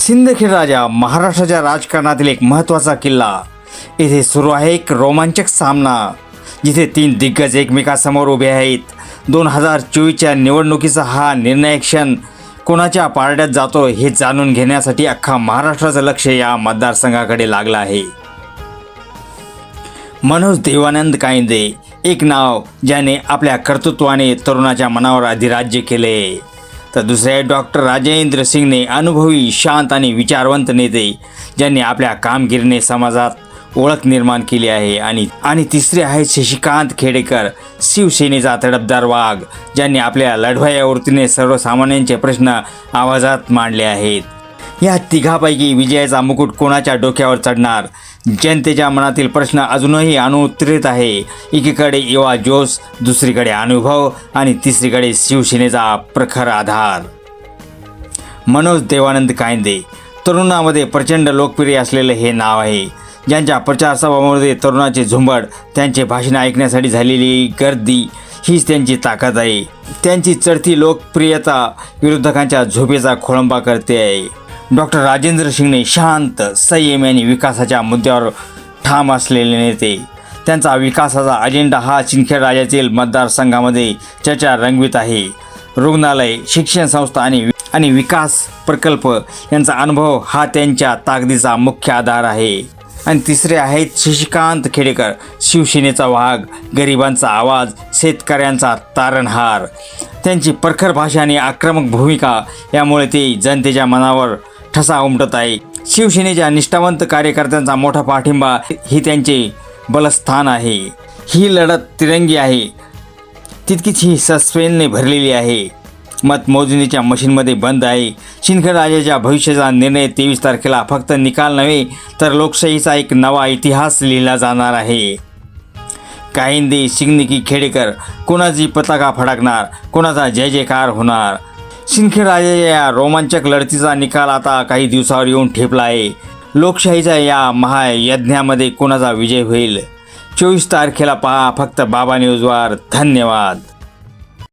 सिंदखेड राजा महाराष्ट्राच्या राजकारणातील एक महत्त्वाचा किल्ला. येथे सुरू आहे एक रोमांचक सामना जिथे तीन दिग्गज एकमेकासमोर उभे आहेत. दोन हजार चोवीसच्या निवडणुकीचा हा निर्णायक क्षण कोणाच्या पारड्यात जातो हे जाणून घेण्यासाठी अख्खा महाराष्ट्राचं लक्ष या मतदारसंघाकडे लागलं आहे. मनोज देवानंद कायंदे एक नाव ज्याने आपल्या कर्तृत्वाने तरुणाच्या मनावर अधिराज्य केले. तर दुसरे डॉक्टर राजेंद्र सिंगने अनुभवी शांत आणि विचारवंत नेते ज्यांनी आपल्या कामगिरीने समाजात ओळख निर्माण केली आहे आणि आणि तिसरे आहेत शशिकांत खेडेकर शिवसेनेचा तडपदार वाघ ज्यांनी आपल्या लढवाया वृत्तीने सर्वसामान्यांचे प्रश्न आवाजात मांडले आहेत. या तिघापैकी विजयाचा मुकुट कोणाच्या डोक्यावर चढणार? जनतेच्या मनातील प्रश्न अजूनही अनुत्तरित आहे. एकीकडे युवा जोश दुसरीकडे अनुभव आणि तिसरीकडे शिवसेनेचा प्रखर आधार. मनोज देवानंद कायंदे तरुणामध्ये प्रचंड लोकप्रिय असलेलं हे नाव आहे. ज्यांच्या प्रचारसभामध्ये तरुणाचे झुंबड त्यांचे भाषण ऐकण्यासाठी झालेली गर्दी हीच त्यांची ताकद आहे. त्यांची चढती लोकप्रियता विरोधकांच्या झोपेचा खोळंबा करते आहे. डॉक्टर राजेंद्र शिंगणे शांत संयम आणि विकासाच्या मुद्द्यावर ठाम असलेले नेते. त्यांचा विकासाचा अजेंडा हा चिंखेड राज्यातील मतदारसंघामध्ये चर्चा रंगवित आहे. रुग्णालय शिक्षण संस्था आणि आणि विकास प्रकल्प यांचा अनुभव हा त्यांच्या ताकदीचा मुख्य आधार आहे. आणि तिसरे आहेत शशिकांत खेडेकर. शिवसेनेचा वाघ गरिबांचा आवाज शेतकऱ्यांचा तारणहार. त्यांची प्रखर भाषा आणि आक्रमक भूमिका यामुळे ते जनतेच्या मनावर ठसा उमटत आहे. शिवसेनेच्या निष्ठावंत कार्यकर्त्यांचा मोठा पाठिंबा हे त्यांचे बलस्थान आहे. ही लढत तिरंगी आहे. तितकीच ही सस्पेनने भरलेली आहे. मतमोजणीच्या मशीनमध्ये बंद आहे. शिंदखेड राजाच्या भविष्याचा निर्णय तेवीस तारखेला फक्त निकाल नव्हे तर लोकशाहीचा एक नवा इतिहास लिहिला जाणार आहे. काहिंदे शिंगनिकी खेडेकर कोणाची पताका फडकणार कोणाचा जय जयकार होणार? सिंखेराजे या रोमांचक लढतीचा निकाल आता काही दिवसावर येऊन ठेपला आहे. लोकशाहीच्या या महायज्ञामध्ये कोणाचा विजय होईल? चोवीस तारखेला पहा फक्त बाबा न्यूजवर धन्यवाद.